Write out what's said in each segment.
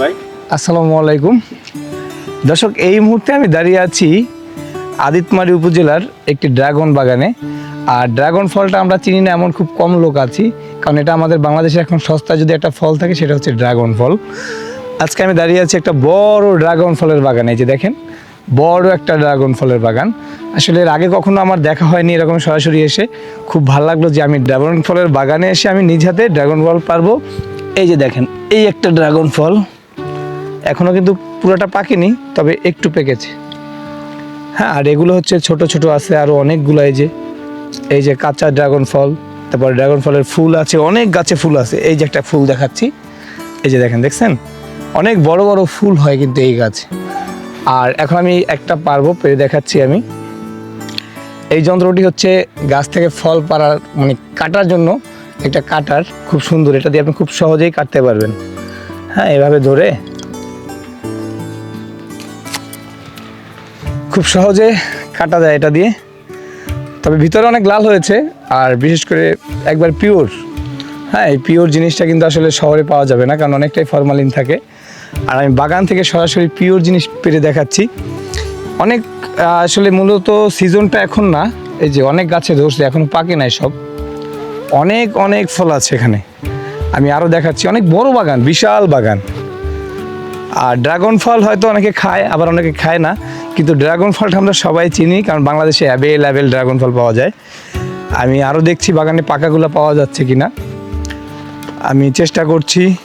ভাই। আসসালামু আলাইকুম। দর্শক, এই মুহূর্তে আমি দাঁড়িয়ে আছি আদিতমারি উপজেলার একটি ড্রাগন বাগানে। আর ড্রাগন ফলটা আমরা চিনি না, এমন খুব কম লোক আছি, কারণ এটা আমাদের বাংলাদেশে এখন সস্তা যদি একটা ফল থাকে, সেটা হচ্ছে ড্রাগন ফল। আজকে আমি দাঁড়িয়ে আছি একটা বড় ড্রাগন ফলের বাগানে যে দেখেন, বড় একটা ড্রাগন ফলের বাগান। আসলে এর আগে কখনো আমার দেখা হয়নি এরকম সরাসরি এসে। খুব ভালো লাগল যে আমি ড্রাগন ফলের বাগানে এসে আমি নিজ হাতে ড্রাগন ফল পারব। এই যে দেখেন, এই একটা ড্রাগন ফল। এখনও কিন্তু পুরোটা পাকেনি, তবে একটু পেকেছে। হ্যাঁ আর এগুলো হচ্ছে ছোট ছোট আছে আরও অনেকগুলো এই যে এই যে কাঁচা ড্রাগন ফল, তারপর ড্রাগন ফলের ফুল আছে, অনেক গাছে ফুল আছে। এই যে একটা ফুল দেখাচ্ছি, এই যে দেখেন, দেখছেন? অনেক বড় বড় ফুল হয় কিন্তু এই গাছ। আর এখন আমি একটা পারব পেরে দেখাচ্ছি আমি। এই যন্ত্রটি হচ্ছে গাছ থেকে ফল পাড়ার মানে কাটার জন্য একটা কাটার, খুব সুন্দর। এটা দিয়ে আপনি খুব সহজেই কাটতে পারবেন। হ্যাঁ এভাবে ধরে খুব সহজে কাটা যায় এটা দিয়ে। তবে ভিতরে অনেক লাল হয়েছে, আর বিশেষ করে একবার পিওর। হ্যাঁ এই পিওর জিনিসটা কিন্তু আসলে শহরে পাওয়া যাবে না, কারণ অনেকটাই ফরমালিন থাকে। আর আমি বাগান থেকে সরাসরি পিওর জিনিস পেরে দেখাচ্ছি। অনেক আসলে মূলত সিজনটা এখন না, এই যে অনেক গাছে ধরছে এখনও পাকে নাই সব। অনেক অনেক ফল আছে এখানে। আমি আরও দেখাচ্ছি, অনেক বড় বাগান, বিশাল বাগান। আর ড্রাগন ফল হয়তো অনেকে খায়, আবার অনেকে খায় না। কিন্তু ড্রাগন ফলটা আমরা সবাই চিনি, কারণ বাংলাদেশে অ্যাভেলেবেল ড্রাগন ফল পাওয়া যায়। আমি আরও দেখছি বাগানে পাকাগুলো পাওয়া যাচ্ছে কিনা। আমি চেষ্টা করছি।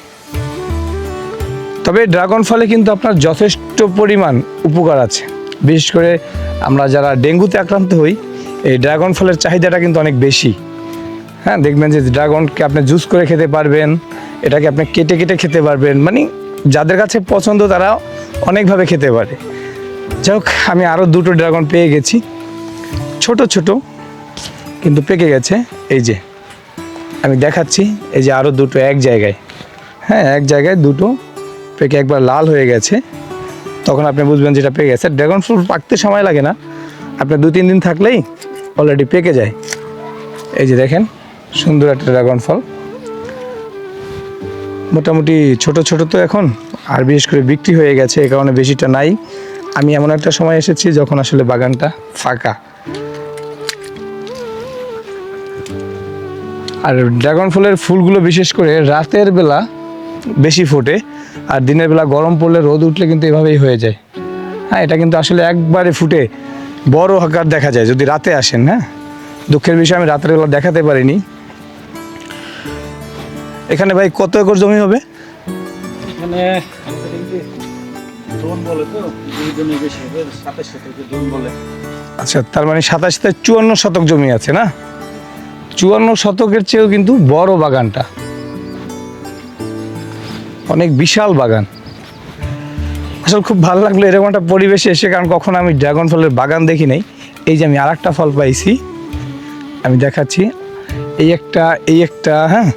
তবে ড্রাগন ফলে কিন্তু আপনার যথেষ্ট পরিমাণ উপকার আছে। বিশেষ করে আমরা যারা ডেঙ্গুতে আক্রান্ত হই, এই ড্রাগন ফলের চাহিদাটা কিন্তু অনেক বেশি। হ্যাঁ দেখবেন যে ড্রাগনকে আপনি জুস করে খেতে পারবেন, এটাকে আপনি কেটে কেটে খেতে পারবেন মানে যাদের কাছে পছন্দ তারা অনেকভাবে খেতে পারে। যাই হোক আমি আরও দুটো ড্রাগন পেয়ে গেছি। ছোট ছোট, কিন্তু পেকে গেছে। এই যে, আমি দেখাচ্ছি। এই যে আরও দুটো এক জায়গায়। হ্যাঁ এক জায়গায় দুটো পেকে একবার লাল হয়ে গেছে। তখন আপনি বুঝবেন যেটা পেকে গেছে। ড্রাগন ফ্রুট পাকতে সময় লাগে না। আপনার দু, তিন দিন থাকলেই অলরেডি পেকে যায়। এই যে দেখেন, সুন্দর একটা ড্রাগন ফল। মোটামুটি ছোট ছোট তো এখন, আর বিশেষ করে বিক্রি হয়ে গেছে, এ কারণে বেশিটা নাই। আমি এমন একটা সময় এসেছি যখন আসলে বাগানটা ফাঁকা। আর ড্রাগন ফলের ফুলগুলো বিশেষ করে রাতের বেলা বেশি ফোটে, আর দিনের বেলা গরম পড়লে রোদ উঠলে কিন্তু এভাবেই হয়ে যায়। হ্যাঁ এটা কিন্তু আসলে একবারে ফুটে, বড় আকার দেখা যায় যদি রাতে আসেন হ্যাঁ? দুঃখের বিষয়, আমি রাতের বেলা দেখাতে পারিনি। এখানে ভাই কত একর জমি হবে? এখানে আচ্ছা তার মানে সাতাশ থেকে চুয়ান্ন শতক জমি আছে না? চুয়ান্ন শতকের চেয়েও কিন্তু বড় বাগানটা। অনেক বিশাল বাগান। আসলে খুব ভালো লাগল এরকম একটা পরিবেশে এসে কারণ কখনো আমি ড্রাগন ফলের বাগান দেখি নাই। এই যে আমি আর ফল পাইছি আমি দেখাচ্ছি। এই একটা এই একটা হ্যাঁ?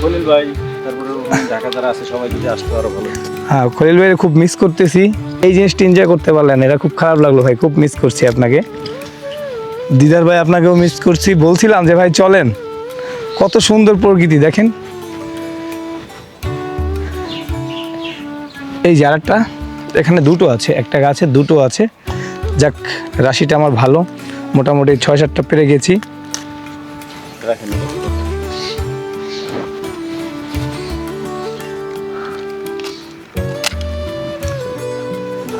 খলিল ভাই তারপরে ঢাকা যারা আছে সবাই যদি আসতো আরও ভালো। হ্যাঁ খলিল ভাই খুব মিস করতেছি। এই জিনিসটা এনজয় করতে পারলেন এটা খুব খারাপ লাগল ভাই খুব মিস করছি আপনাকে। দিদার ভাই আপনাকেও মিস করছি। বলছিলাম যে ভাই চলেন। কত সুন্দর প্রকৃতি দেখেন। এই আরেকটা এখানে দুটো আছে একটা গাছে দুটো আছে। যাক রাশিটা আমার ভালো। মোটামুটি ছয় সাতটা পেরে গেছি। রাখেন।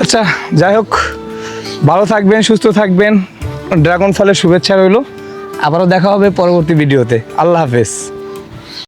আচ্ছা যাই হোক, ভালো থাকবেন, সুস্থ থাকবেন। ড্রাগন ফলের শুভেচ্ছা রইল। আবারও দেখা হবে পরবর্তী ভিডিওতে। আল্লাহ হাফেজ।